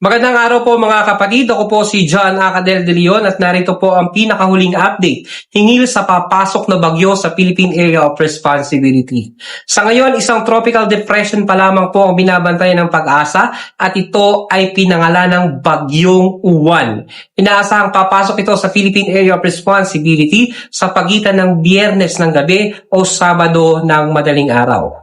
Magandang araw po mga kapatid. Ako po si John Acadel de Leon at narito po ang pinakahuling update hingil sa papasok na bagyo sa Philippine Area of Responsibility. Sa ngayon, isang tropical depression pa lamang po ang binabantayan ng pag-asa at ito ay pinangalan ng Bagyong Uwan. Inaasahang papasok ito sa Philippine Area of Responsibility sa pagitan ng biyernes ng gabi o sabado ng madaling araw.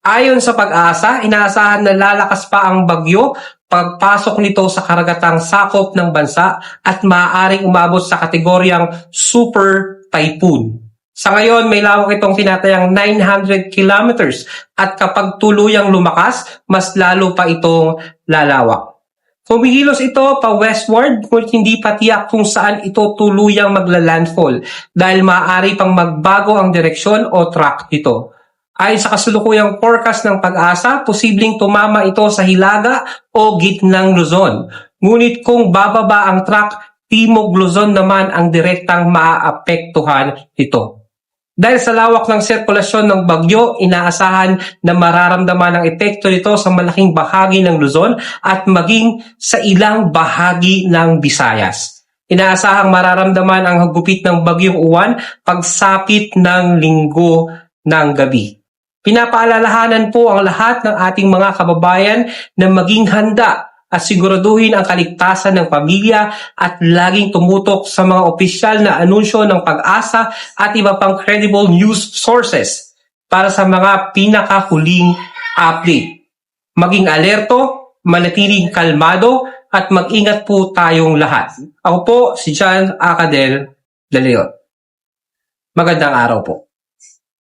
Ayon sa pag-asa, inaasahan na lalakas pa ang bagyo pagpasok nito sa karagatang sakop ng bansa at maaaring umabot sa kategoryang super typhoon. Sa ngayon, may lawak itong tinatayang 900 kilometers at kapag tuluyang lumakas, mas lalo pa itong lalawak. Kumikilos ito pa westward ngunit hindi pa tiyak kung saan ito tuluyang magla-landfall dahil maaari pang magbago ang direksyon o track nito. Ayon sa kasulukuyang forecast ng pag-asa, posibleng tumama ito sa Hilaga o gitnang Luzon. Ngunit kung bababa ang track, Timog Luzon naman ang direktang maaapektuhan nito. Dahil sa lawak ng sirkulasyon ng bagyo, inaasahan na mararamdaman ang epekto nito sa malaking bahagi ng Luzon at maging sa ilang bahagi ng Visayas. Inaasahang mararamdaman ang hagupit ng bagyong uwan pagsapit ng linggo ng gabi. Pinapaalalahanan po ang lahat ng ating mga kababayan na maging handa at siguraduhin ang kaligtasan ng pamilya at laging tumutok sa mga opisyal na anunsyo ng pag-asa at iba pang credible news sources para sa mga pinakahuling update. Maging alerto, manatiling kalmado at mag-ingat po tayong lahat. Ako po si John Acadel de Leon. Magandang araw po.